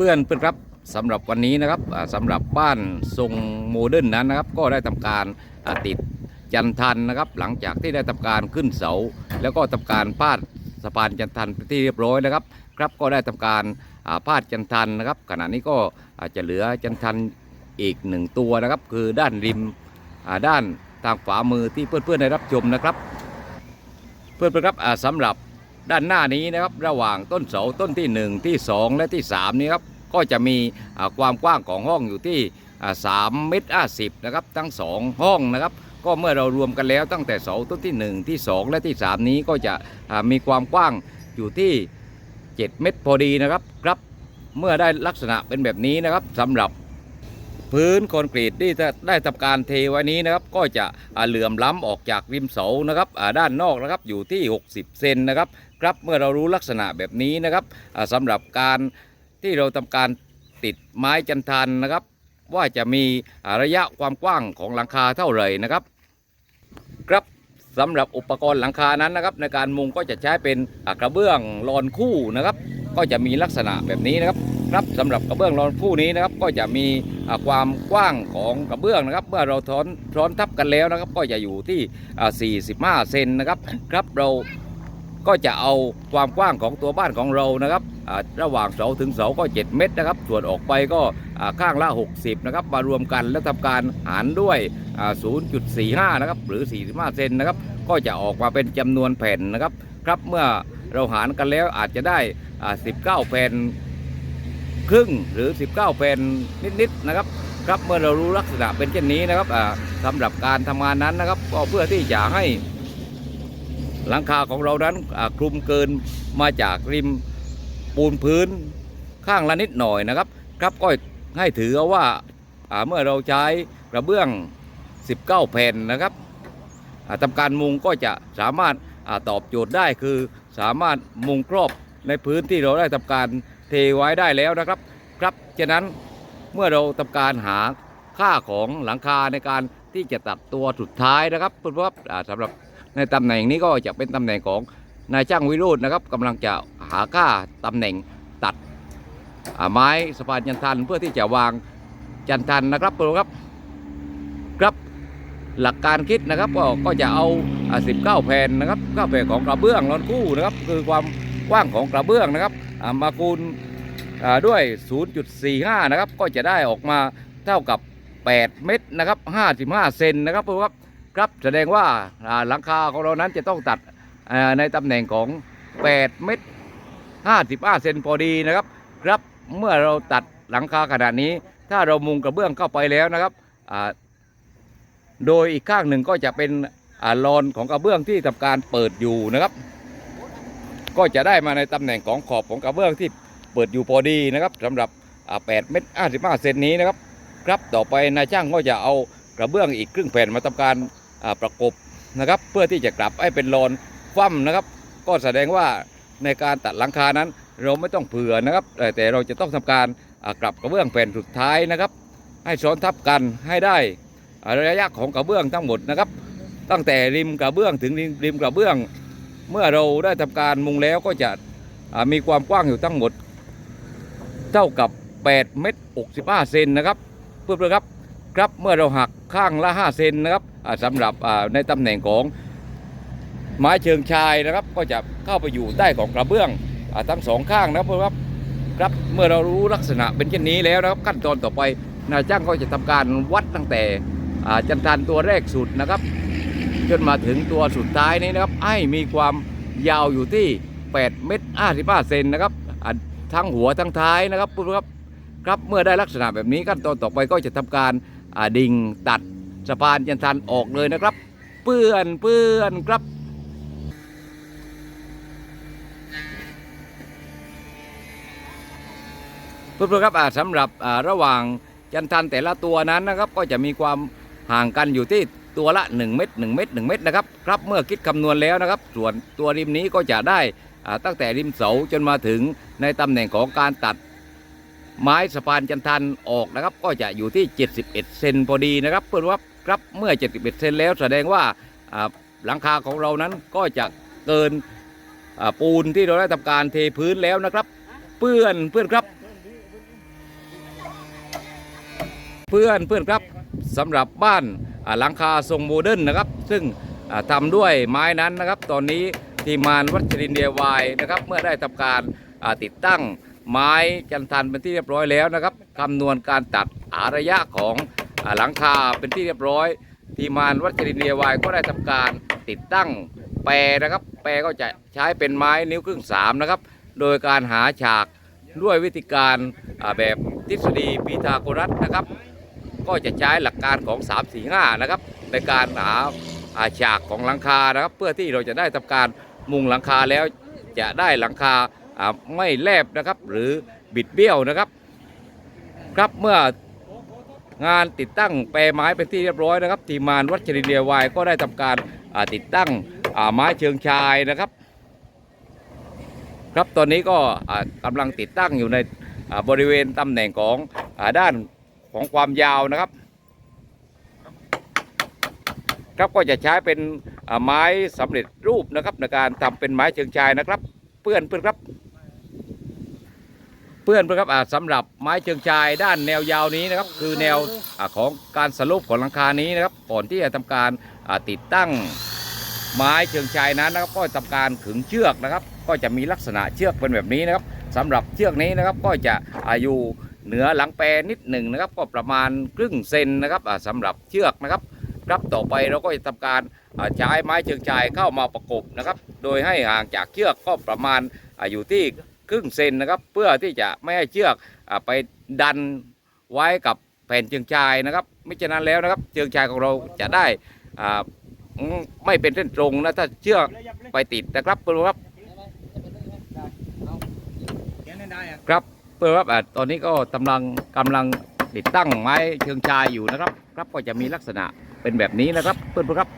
เพื่อนเพื่อนครับสำหรับวันนี้นะครับสำหรับบ้านทรงโมเดิร์นนั้นนะครับ ก็ได้ทำการติดจันทันนะครับ หลังจากที่ได้ทำการขึ้นเสา แล้วก็ทำการพาดสะพานจันทันไปที่เรียบร้อยนะครับครับก็ได้ทำการพาดจันทันนะครับ ขณะนี้ก็อาจจะเหลือจันทันอีกหนึ่งตัวนะครับ คือด้านริมด้านทางขวามือที่เพื่อนๆได้รับชมนะครับ เพื่อนๆครับสำหรับ ด้านหน้านี้นะครับระหว่างต้นเสาต้นที่ 1 ที่ 2 และที่ 3 นี้ครับก็จะมีความกว้างของห้องอยู่ที่สามเมตรห้าสิบนะครับทั้ง 2 ห้องนะครับก็เมื่อเรารวมกันแล้วตั้งแต่เสาต้นที่ 1 ที่ 2 และที่ 3 นี้ก็จะมีความกว้างอยู่ที่ 7 เมตรพอดีนะครับครับเมื่อได้ลักษณะเป็นแบบนี้นะครับสำหรับพื้นคอนกรีตที่ได้ทำการเทไว้นี้นะครับ ก็จะเหลื่อมล้ำออกจากริมเสานะครับด้านนอกนะครับอยู่ที่ 60 เซนนะครับ ครับเมื่อเรารู้ลักษณะแบบนี้นะครับอ่าสำหรับการที่เราทำการติดไม้จันทันนะครับ ว่าจะมีระยะความกว้างของหลังคาเท่าไหร่นะครับ ครับสำหรับอุปกรณ์หลังคานั้นนะครับ ในการมุงก็จะใช้เป็นกระเบื้องลอนคู่นะครับ ก็จะมีลักษณะแบบนี้นะครับครับสำหรับกระเบื้องลอนคู่นี้นะครับ ก็จะมีความกว้างของกระเบื้องนะครับ เมื่อเราท้อนท้อนทับกันแล้วนะครับ ก็จะอยู่ที่ 45 เซนนะครับ ครับเรา ก็จะเอาความกว้างของตัวบ้านของเรานะครับระหว่างเสาถึงเสาก็ 7 เมตรนะครับ ส่วนออกไปก็ข้างละ 60 นะครับ มารวมกันแล้วทำการหารด้วยอ่า0.45 นะครับ หรือ 45 เซนนะครับ ก็จะออกมาเป็นจำนวนแผ่นนะครับ ครับเมื่อเราหารกันแล้วอาจจะได้ 19 แผ่นครึ่งหรือ 19 แผ่นนิด ๆ นะครับ ครับเมื่อเรารู้ลักษณะเป็นเช่นนี้นะครับอ่าสำหรับการทำงานนั้นนะครับ ก็เพื่อที่จะให้ หลังคาของเรานั้นคลุมเกินมาจากริมปูนพื้นข้างละนิดหน่อยนะครับ ครับก็ให้ถือว่าเมื่อเราใช้กระเบื้อง 19 แผ่นนะครับทำการมุงก็จะสามารถอตอบโจทย์ได้คือสามารถมุงครอบในพื้นที่เราได้ทำการเทไว้ได้แล้วนะครับ ครับฉะนั้นเมื่อเราทำการหาค่าของหลังคาในการที่จะตัดตัวสุดท้ายนะครับเพื่ออ่าสำหรับ ในตำแหน่งนี้ก็จะเป็นตำแหน่งของนายช่างวิโรจน์นะครับกำลังจะหาค่าตำแหน่งตัดไม้สะพานจันทันเพื่อที่จะวางจันทันนะครับทุกคนครับครับหลักการคิดนะครับก็ก็จะเอา 19 แผ่นนะครับ9แผ่นของกระเบื้องร้อนคู่นะครับคือความกว้างของกระเบื้องนะครับมาคูณด้วย 0.45 นะครับ ก็จะได้ออกมาเท่ากับ 8 เม็ดนะครับ 55 เซนนะครับทุกคนครับ ครับแสดงว่าหลังคาของเรานั้นจะต้องตัดในตำแหน่งของ8เมตร55เซนพอดีนะครับ ครับเมื่อเราตัดหลังคาขนาดนี้ ถ้าเรามุงกระเบื้องเข้าไปแล้วนะครับโดยอีกข้างหนึ่งก็จะเป็นอลอนของกระเบื้องที่ทำการเปิดอยู่นะครับ ก็จะได้มาในตำแหน่งของขอบของกระเบื้องที่เปิดอยู่พอดีนะครับสำหรับ8เมตร55เซนนี้นะครับ ครับต่อไปนายช่างก็จะเอากระเบื้องอีกครึ่งแผ่นมาทำการ ประกบนะครับเพื่อที่จะกลับให้เป็นโลนคว่ำนะครับ ก็แสดงว่าในการตัดหลังคานั้น เราไม่ต้องเผื่อนะครับ แต่เราจะต้องทำการกลับกระเบื้องแผ่นสุดท้ายนะครับ ให้ซ้อนทับกันให้ได้ระยะของกระเบื้องทั้งหมดนะครับ ตั้งแต่ริมกระเบื้องถึงริมกระเบื้อง เมื่อเราได้ทำการมุงแล้วก็จะมีความกว้างอยู่ทั้งหมด เท่ากับ8เมตร65เซนนะครับเพื่อนๆครับครับเมื่อเราหักข้างละ 5 เซนนะครับ สำหรับในตำแหน่งของไม้เชิงชายนะครับ ก็จะเข้าไปอยู่ใต้ของกระเบื้องอทั้งสองข้างนะครับเพื่อนครับครับเมื่อเรารู้ลักษณะเป็นเช่นนี้แล้วนะครับขั้นตอนต่อไปนายจ้างก็จะทำการวัดตั้งแต่จันทานตัวแรกสุดนะครับ จนมาถึงตัวสุดท้ายนี้นะครับ ให้มีความยาวอยู่ที่ 8 เมตร55เซนนะครับทั้งหัวทั้งท้ายนะครับครับครับเมื่อได้ลักษณะแบบนี้ขั้นตอนต่อไปก็จะทำการดิ่งตัด สะพานยันทันออกเลยนะครับ เปื้อนเปื้อนครับเพื่อนๆครับอ่าสำหรับอ่าระหว่างจันทันแต่ละตัวนั้นนะครับก็จะมีความห่างกันอยู่ที่ตัวละ 1 เม็ด1เม็ด1เม็ดนะครับครับเมื่อคิดคำนวณแล้วนะครับ ส่วนตัวริมนี้ก็จะได้อ่าตั้งแต่ริมเสาจนมาถึงในตำแหน่งของการตัดไม้สะพานจันทันออกนะครับ ก็จะอยู่ที่ 71 เซนพอดีนะครับเพื่อนว่า ครับเมื่อ 71เซนแล้วแสดงว่าหลังคาของเรานั้นก็จะเกินปูนที่เราได้ทำการเทพื้นแล้วนะครับ เพื่อนเพื่อนครับ เพื่อนเพื่อนครับสำหรับบ้านหลังคาทรงโมเดิร์นนะครับ ซึ่งอ่าทำด้วยไม้นั้นนะครับ ตอนนี้ทีมงานวัชรินเดียวายนะครับ เมื่อได้ทำการติดตั้งไม้จันทันเป็นที่เรียบร้อยแล้วนะครับคำนวณการตัดอาระยะของ หลังคาเป็นที่เรียบร้อย ทีมานวัชรินเดียวายก็ได้ทำการติดตั้งแปรนะครับ แปรก็จะใช้เป็นไม้นิ้วครึ่งสามนะครับ โดยการหาฉากด้วยวิธีการแบบทฤษฎีพีทาโกรัสนะครับ ก็จะใช้หลักการของ3 4 5นะครับ ในการหาฉากของหลังคานะครับ เพื่อที่เราจะได้ทำการมุงหลังคาแล้วจะได้หลังคาอ่าไม่แลบนะครับ หรือบิดเบี้ยวนะครับ ครับเมื่อ งานติดตั้งแปรไม้เป็นที่เรียบร้อยนะครับ ทีมงานวัชรินเดียวายก็ได้ทำการติดตั้งไม้เชิงชายนะครับ ครับตอนนี้ก็อ่ากำลังติดตั้งอยู่ในบริเวณตำแหน่งของอด้านของความยาวนะครับ ครับก็จะใช้เป็นไม้สำเร็จรูปนะครับในการทำเป็นไม้เชิงชายนะครับ เพื่อนเพื่อนครับ เพื่อนเพื่อนครับอ่าสำหรับไม้เชิงชายด้านแนวยาวนี้นะครับ คือแนวอาของการสรุปของหลังคานี้นะครับ ก่อนที่จะทำการอ่าติดตั้งไม้เชิงชายนั้นนะครับ ก็ทำการขึงเชือกนะครับ ก็จะมีลักษณะเชือกเป็นแบบนี้นะครับสำหรับเชือกนี้นะครับก็จะอายุเหนือหลังแปรนิดหนึ่งนะครับ ก็ประมาณครึ่งเซนนะครับอ่าสำหรับเชือกนะครับครับต่อไปเราก็จะทำการใช้ไม้เชิงชายเข้ามาประกบนะครับ โดยให้ห่างจากเชือกก็ประมาณอยู่ที่ ครึ่งเซนนะครับ เพื่อที่จะไม่ให้เชือกอไปดันไว้กับแผ่นเชิงชายนะครับ ไม่ฉะนั้นแล้วนะครับเชิงชายของเราจะได้ไม่เป็นเส้นตรงนะถ้าเชือกไปติดนะครับเพื่อนครับครับเพื่อนครับตอนนี้ก็กำลังกำลังติดตั้งไม้เชิงชายอยู่นะครับ ครับก็จะมีลักษณะเป็นแบบนี้นะครับเพื่อนครับ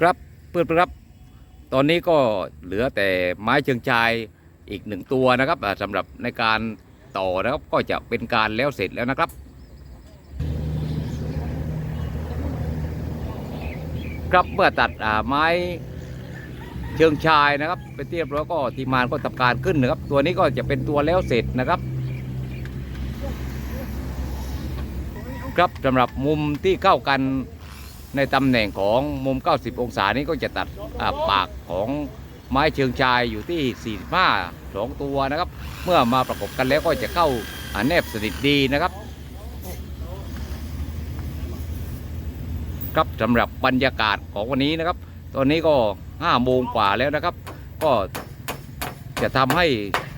ครับเพื่อนครับ ตอนนี้ก็เหลือแต่ไม้เชิงชายอีกหนึ่งตัวนะครับอ่าสำหรับในการต่อนะครับก็จะเป็นการแล้วเสร็จแล้วนะครับครับเมื่อตัดไม้เชิงชายนะครับเป็นที่เรียบร้อยก็ทีมานก็ทำการขึ้นนะครับ ตัวนี้ก็จะเป็นตัวแล้วเสร็จนะครับ ครับสำหรับมุมที่เข้ากัน ในตำแหน่งของมุม 90 องศานี้ก็จะตัดปากของไม้เชิงชายอยู่ที่ 45สองตัวนะครับ เมื่อมาประกบกันแล้วก็จะเข้าแนบสนิทดีนะครับ ครับสำหรับบรรยากาศของวันนี้นะครับ ตอนนี้ก็5โมงกว่าแล้วนะครับ ก็จะทำให้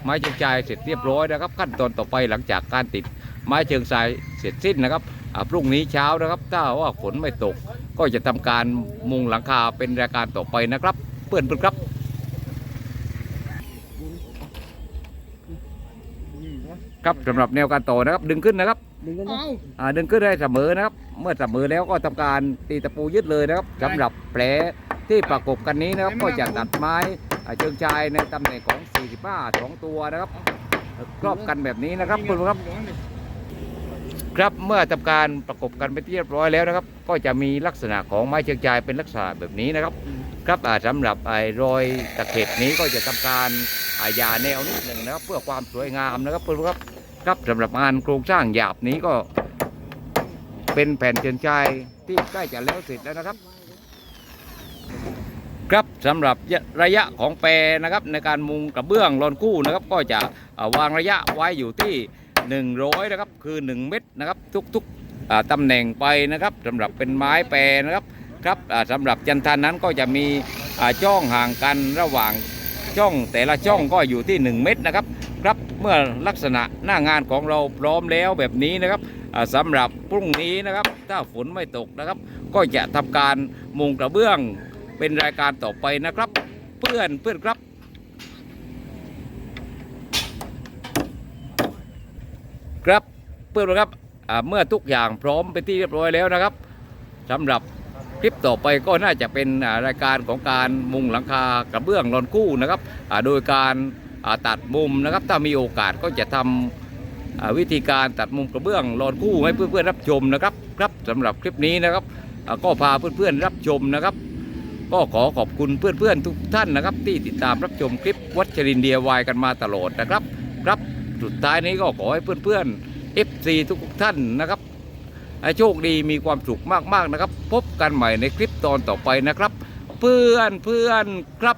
ไม้เชิงชายเสร็จเรียบร้อยนะครับ ขั้นตอนต่อไปหลังจากการติดไม้เชิงชายเสร็จสิ้นนะครับ พรุ่งนี้เช้านะครับ ถ้าว่าฝนไม่ตก ก็จะทำการมุงหลังคาเป็นรายการต่อไปนะครับ เพื่อนเพื่อนครับครับสำหรับแนวการต่อนะครับ ดึงขึ้นนะครับดึงกันนะอ่าดึงขึ้นให้เสมอนะครับ เมื่อเสมอแล้วก็ทำการตีตะปูยึดเลยนะครับสำหรับแผลที่ประกบกันนี้นะครับ ก็จะตัดไม้อ่าเชิงชายในตำแหน่งของ 45สองตัวนะครับครอบกันแบบนี้นะครับคุณผู้ชมครับ ครับเมื่อทำการประกบกันไปที่เรียบร้อยแล้วนะครับ ก็จะมีลักษณะของไม้เชิงชายเป็นลักษณะแบบนี้นะครับ ครับอ่าสำหรับไอ้รอยตะเข็บนี้ก็จะทำการอายาแนวนิดหนึ่งนะครับ เพื่อความสวยงามนะครับเพื่อนครับครับสำหรับงานโครงสร้างหยาบนี้ก็ เป็นแผ่นเชิงชายที่ใกล้จะแล้วเสร็จแล้วนะครับ ครับสำหรับระยะของแปรนะครับในการมุงกระเบื้องรอนคู่นะครับ ก็จะวางระยะไว้อยู่ที่ 100นะครับคือ 1 เม็ดนะครับทุกๆตำแหน่งไปนะครับสำหรับเป็นไม้แปรนะครับครับสำหรับจันทานนั้นก็จะมีช่องห่างกันระหว่างช่อง แต่ละช่องก็อยู่ที่ 1 เม็ดนะครับครับเมื่อลักษณะหน้างานของเราพร้อมแล้วแบบนี้นะครับอ่าสำหรับพรุ่งนี้นะครับถ้าฝนไม่ตกนะครับ ก็จะทำการมุงกระเบื้องเป็นรายการต่อไปนะครับ เพื่อนเพื่อนครับ ครับเพื่อนครับเมื่อทุกอย่างพร้อมเป็นที่เรียบร้อยแล้วนะครับสำหรับคลิปต่อไปก็น่าจะเป็นรายการของการมุงหลังคากระเบื้องรอนคู่นะครับโดยการตัดมุมนะครับ ถ้ามีโอกาสก็จะทำอ่าวิธีการตัดมุมกระเบื้องรอนคู่ให้เพื่อนๆรับชมนะครับครับสำหรับคลิปนี้นะครับ ก็พาเพื่อนๆรับชมนะครับ ก็ขอขอบคุณเพื่อนๆทุกท่านนะครับ ที่ติดตามรับชมคลิปวัชรินเดียวายกันมาตลอดนะครับครับ สุดท้ายนี้ก็ขอให้เพื่อนๆ FC ทุกท่านนะครับให้โชคดีมีความสุขมากๆนะครับ พบกันใหม่ในคลิปตอนต่อไปนะครับ เพื่อนเพื่อนครับ